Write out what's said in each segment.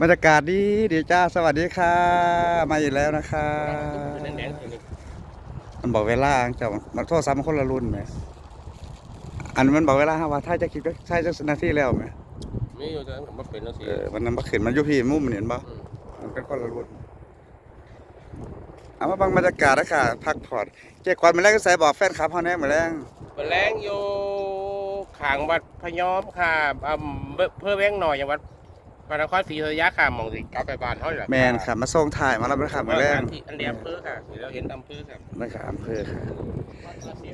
บรรยากาศดีดีจ้าสวัสดีค่ะ มาอีกแล้วนะคะแดงๆตัวนี้มันบอกเวลาเจ้ามันโทษซ้ำคนละรุ่นไหมอันมันบอกเวลาว่าถ้าจะคิดว่าใช่จะนาทีแล้วไหมมีอยู่แต่ผมมาเป็นแล้วสิเออมันนำมาขึ้นมันอยู่พี่มุมเห็นปะอืมมันเป็นคนละรุ่นเอามาบังบรรยากาศนะค่ะพักผ่อนเจ๊กวนมาแรงก็ใส่บอกแฟนคลับเขาแน่มาแรงแมลงอยู่ขางวัดพะยอมค่ะอ่าเพื่อแว้งหน่อยอย่างวัด พระนครศรีอยุธยาค่ะหมองสิกลับไปบ้านเขาแหละแมนค่ะมาส่งถ่ายมาแล้วนะค่ะมาแรงที่อันเดียอำเภอค่ะเดี๋ยวเราเห็นอำเภอครับนะคะอำเภอค่ะ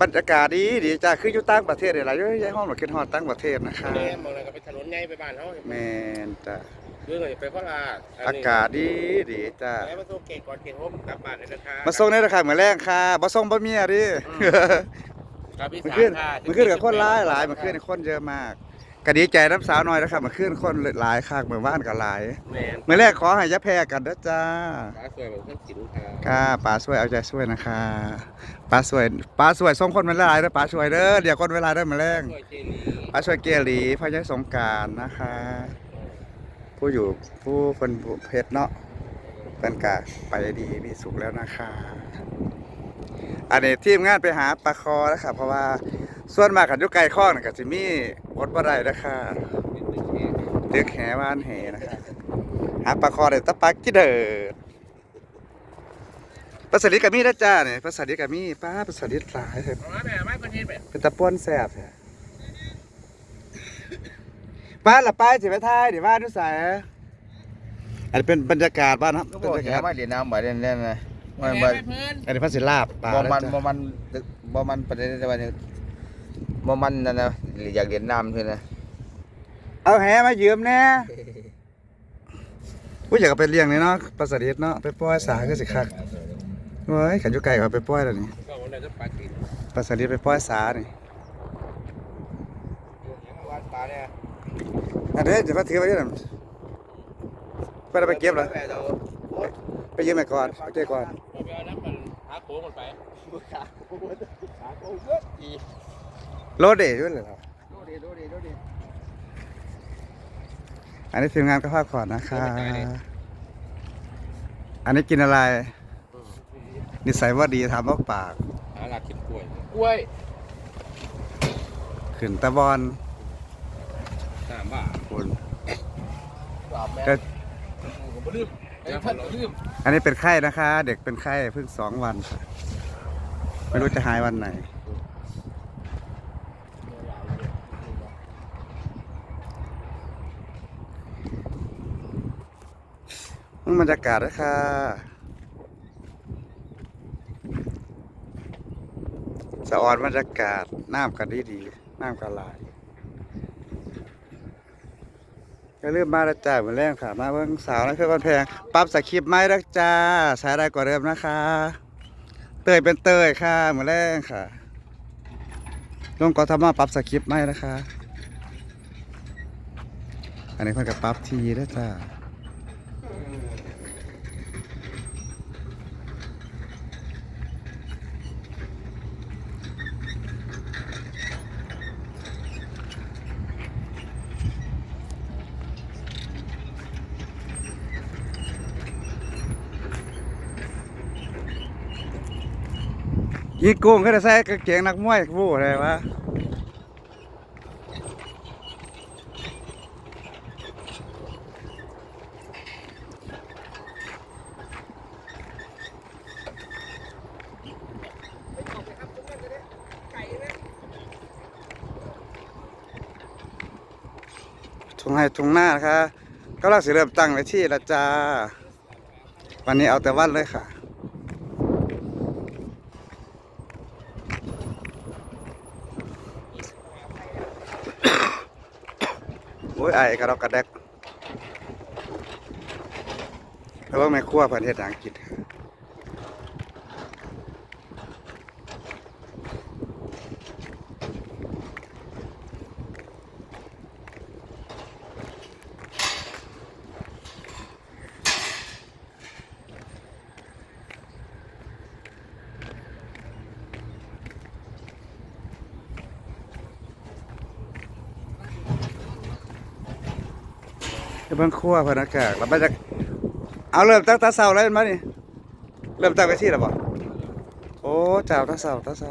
บรรยากาศดีดีจ้าคืออยู่ต่างประเทศเลยล่ะเยอะแยะห้องหมดขึ้นฮอดต่างประเทศนะคะแม่มองอะไรก็ไปถนนใหญ่ไปบ้านเขาแมนจ้าเรื่องอะไรไปโคราชอากาศดีดีจ้าแล้วมาส่งเกตก่อนเกตโฮมกลับบ้านเลยนะคะมาส่งในราคาเหมือนแรงค่ะมาส่งบะเมียดิกลับพี่มันสาขึ้นค่ะมันขึ้นกับคนหลายหลายมันขึ้นคนเยอะมาก ก็ดีใจน้ำสาวน้อยนะครับมันขึ้นคนหลายคักเหมือนบ้านกับหลายแม่นเมื่อแรกขอให้อยะแพ้กันนะจ้าฟ้าสวยเหมือนเครื่องจิ๋วค่ะค่ะป้าสวยเอาใจช่วยนะคะป้าสวยป้าสวยส่งคนมาหลายนะป้าสวยเด้อเดี๋ยวคนเวลาเด้อมาแรงสวยเจลีป้าสวยเกลีพระยายสงกรารนะคะ ผู้อยู่ผู้คนเพชรเนาะเป็นกาไปดีมีสุขแล้วนะคะ อันนี้ทีมงานไปหาปลาคอแล้วค่ะเพราะว่า ส่วนมากกันอยุไก่ข้องน่ะก็สิมีอดบ่ได้นะคะเลือกแหว่านแหนะคะหาปลาคอได้แตะปลากิเดิดปลาสลิดก็มีนะจ้าเนี่ยปลาสลิดก็มีป้าปลาสลิดหลายเถอะเอามาแม่ไม่คนเห็นแบบเป็นตะป้วนแซ่บแท้ป้าละป้าสิไปทายเดี๋ยวว่าดูสายอันนี้เป็นบรรยากาศบ้านครับก็บบรอกรยาแค่กาศว่าเดี๋ยวน้ำบ่ได้แน่นๆนะแม่มันไม่บ่เพื่อนอันนี้พัสลาบปลาบ่มันนะบ่จ๊ะมันบ่มันประเด็นแต่ว่าเนี่ย บ่มันนั่นนะอยากเรียนน้ำใช่ไหมเอาแหมายืมแน่ผู้อยากเอาไปเลี้ยงเลยเนาะปลาสลิดเนาะไปปล่อยสาก็สิคักเว้ยขันอยุไก่เขาไปปล่อยแล้วนี่ก็วันไหนจะปลากินปลาสลิดไปปล่อยสานี่วาดปลาเนี่ยอันนี้จะมาถือไว้ที่นั่นไปเอาไปเก็บเหรอไปยืมไปก่อนไปเก็บก่อนเราไปเอาน้ำมันหาโค้งมันไปโลดเดชด้วยเหรอครับดูดิดูดิดูดิอันนี้ทีมงานก็พักผ่อนนะคะ อันนี้กินอะไร นิสัยว่าดีทำลอกปาก หาหลักกินกล้วยกล้วยขึ้นตะบอนสามบาทคุณปลาแม่ก็ผมไม่ลืมไอ้ท่านก็ลืมอันนี้เป็นไข้นะคะ เด็กเป็นไข้เพิ่งสองวันค่ะไม่รู้จะหายวันไหน บรรยากาศนะค่ะสะออนบรรยากาศน้ำกันดีดีน้ำกันหลายก็เริ่มมาแล้วจ้าเหมือนแรงค่ะมาเบิ่งสาวนะเพื่อนแพงปรับสคริปต์ไหมรักจ้าใช้ได้กว่าเดิมนะคะ เตยเป็นเตยค่ะเหมือนแรงค่ะลงกอทมาปรับสคริปต์ไหมนะคะ อันนี้เพิ่นกับปรับทีแล้วจ้า ยิงกุ้งก็ได้ใส่กางเกงนักมวยวู้อะไรวะทุ่งให้ทุ่งหน้านะคะก็ลังสิเริ่มตั้งไว้ที่ละจ้า วันนี้เอาแต่วันเลยค่ะ ยไอ้กระดอกกระแดกแล้วว่าแม่ครัวเพิ่นเฮ็ดหยังกิน เบิ่งครัวพนักงานแล้วมาจากเอาเริ่มตั้งต่เช้าเลยมานี่เริ่มตั้งไปที่แล้วบ่โอ้เจ้าตั้งเช้าตั้งเช้า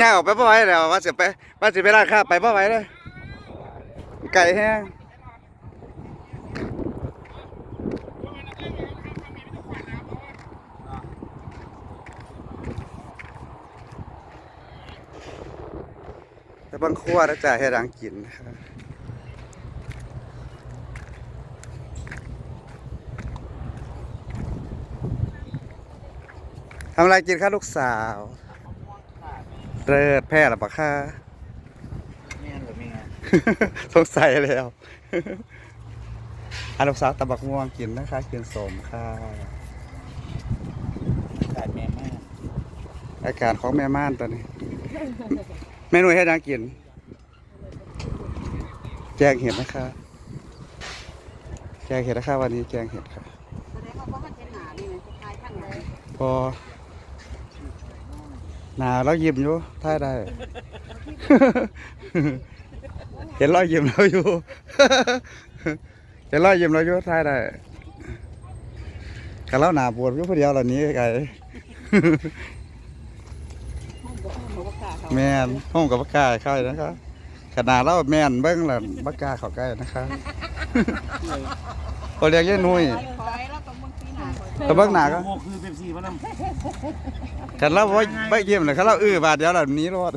ย่าออกไปบ่ไหวแล้วว่าสิไปว่าสิไปร้านค้าไปบ่ไหวเลยไก่แห้ง บางครัวนะจ๊ะให้รังกินนะครับทำอะไรกินคะลูกสาว เริดแพ้หรือเปล่าคะแม่นกับแม่สงสัยแล้วอาลูกสาวตะบักม่วงกินนะคะกินสมค่ะขาดแม่มากอาการของแม่ม่านตอนนี้ เมนูให้นางกินแกงเห็ดนะคะแกงเห็ดนะคะวันนี้แกงเห็ดค่ะแสดงว่าบ่ทันเห็นหน้านี่นะทายข้งไหนพอหนาแล้วยิ้มอยู่ท่ายได้ เห็นรอยยิ้มเราอยู่ เห็นรอยยิ้มเราอยู่ท่ายได้กันแล้วหนาปวดอยู่ผู้เดียวเหล่านี้ไกล ห้องบ่ห้องบ่กล้าเขา แม่นห้องกับปากกล้าเข้าเลยนะคะขนาดเราแม่นเบิ้งละปากกล้าเข้าใกล้นะคะโอเรียกยายนุ้ยคอยแล้วก็มึงปีหน้าคอยแต่เบิ้งหนาก็โอ้คือเป็นสี่พนันกันเราบ่ไม่ยิ้มเลยเขาเราอื้อบาดเดียวแบบนี้รอด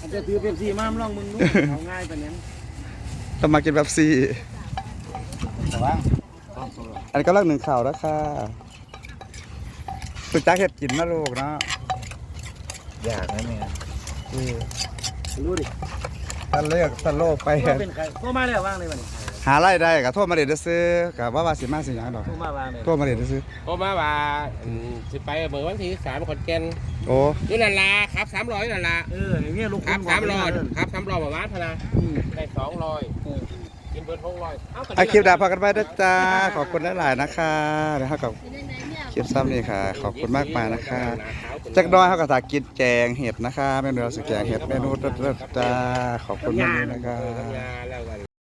อาจจะถือเป็นสี่มาลองมึงดูเอาง่ายปานนั้นต้องมากินแบบซีแต่ว่าอันนก็ลังหนึ่งข่าวแล้วค่ะตุจ้าเห็ดกินนะลูกเนาะอ ยากนะแม่เออรู้ดิท่านเลือกท่านโลกไปว่าเป็นใครโทรมาแล้วว่างเลยวันนี้หารายได้กับโทษมาเด็ดซื้อกับว่าว่าสิมาสิหยังดอกโทรมาว่างเลยโทษมาเด็ดซื้อเพราะมาว่าอืมสิไปเมื่อวันที่สามขอนแก่นโอ้นี่นั่นละครับสามร้อยนั่นละเอออย่างเงี้ยลูกครับสามร้อยครับสามร้อยประมาณพะนะได้สองร้อยกินเบิร์ดหกร้อยเอ้าก็อาคลิปดาพากันไปนะจ้าขอบคุณหลายๆนะคะเดี๋ยวเขากับค ก็บซ้ำนี่ค่ะ ขอบคุณมากมายนะคะจักดอยเขาก็ถากินแจงเห็ดนะคะเมนูเราสแกงเห็ดเมนูเด็ดๆจ้าขอบคุณมากนะคะ